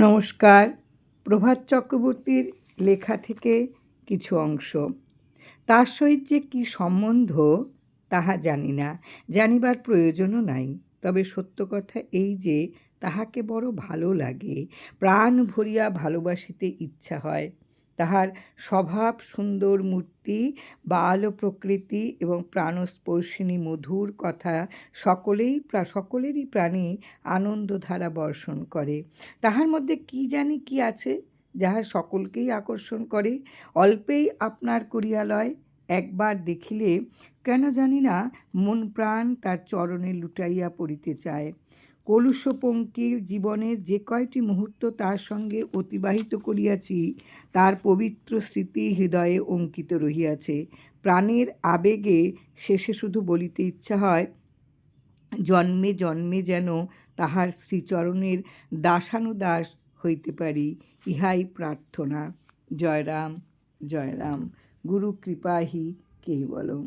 নমস্কার। প্রভাত চক্রবর্তীর লেখা থেকে কিছু অংশ। তার সহিত যে কী সম্বন্ধ, তাহা জানি না। জানিবার প্রয়োজনও নাই। তবে সত্য কথা এই যে, তাহাকে বড় ভালো লাগে। প্রাণ ভরিয়া ভালোবাসিতে ইচ্ছা হয়। তাহার স্বভাব সুন্দর মূর্তি, বাল প্রকৃতি এবং প্রাণস্পর্শিনী মধুর কথা সকলেই সকলেরই প্রাণে আনন্দধারা বর্ষণ করে। তাহার মধ্যে কি জানি কি আছে যাহা সকলকেই আকর্ষণ করে। অল্পেই আপনার করিয়া লয় একবার দেখিলে কেন জানি না মন প্রাণ তার চরণে লুটাইয়া পড়িতে চায়। কলুষপঙ্কির জীবনের যে কয়টি মুহূর্ত তার সঙ্গে অতিবাহিত করিয়াছি, তার পবিত্র স্মৃতি হৃদয়ে অঙ্কিত রহিয়াছে। প্রাণের আবেগে শেষে শুধু বলিতে ইচ্ছা হয়, জন্মে জন্মে যেন তাহার শ্রীচরণের দাসানুদাস হইতে পারি, ইহাই প্রার্থনা। জয়রাম জয়রাম। গুরু কৃপাহি কেবলম।